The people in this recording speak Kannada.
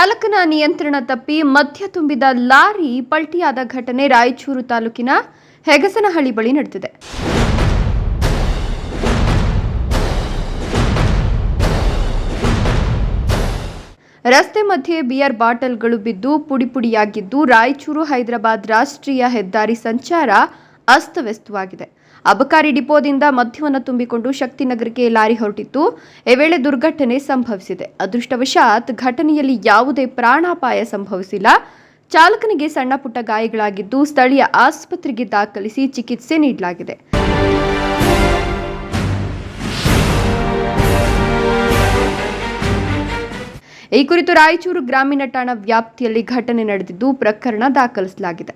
ಚಾಲಕನ ನಿಯಂತ್ರಣ ತಪ್ಪಿ ಮಧ್ಯ ತುಂಬಿದ ಲಾರಿ ಪಲ್ಟಿಯಾದ ಘಟನೆ ರಾಯಚೂರು ತಾಲೂಕಿನ ಹೆಗಸನಹಳ್ಳಿ ಬಳಿ ನಡೆದಿದೆ. ರಸ್ತೆ ಮಧ್ಯೆ ಬಿಯರ್ ಬಾಟಲ್ಗಳು ಬಿದ್ದು ಪುಡಿ ಪುಡಿಯಾಗಿದ್ದು ರಾಯಚೂರು ಹೈದರಾಬಾದ್ ರಾಷ್ಟ್ರೀಯ ಹೆದ್ದಾರಿ ಸಂಚಾರ ಅಸ್ತವ್ಯಸ್ತವಾಗಿದೆ. ಅಬಕಾರಿ ಡಿಪೋದಿಂದ ಮದ್ಯವನ್ನು ತುಂಬಿಕೊಂಡು ಶಕ್ತಿನಗರಕ್ಕೆ ಲಾರಿ ಹೊರಟಿತ್ತು. ಈ ವೇಳೆ ದುರ್ಘಟನೆ ಸಂಭವಿಸಿದೆ. ಅದೃಷ್ಟವಶಾತ್ ಘಟನೆಯಲ್ಲಿ ಯಾವುದೇ ಪ್ರಾಣಾಪಾಯ ಸಂಭವಿಸಿಲ್ಲ. ಚಾಲಕನಿಗೆ ಸಣ್ಣ ಪುಟ್ಟ ಗಾಯಗಳಾಗಿದ್ದು ಸ್ಥಳೀಯ ಆಸ್ಪತ್ರೆಗೆ ದಾಖಲಿಸಿ ಚಿಕಿತ್ಸೆ ನೀಡಲಾಗಿದೆ. ಈ ಕುರಿತು ರಾಯಚೂರು ಗ್ರಾಮೀಣ ಠಾಣಾ ವ್ಯಾಪ್ತಿಯಲ್ಲಿ ಘಟನೆ ನಡೆದಿದ್ದು ಪ್ರಕರಣ ದಾಖಲಿಸಲಾಗಿದೆ.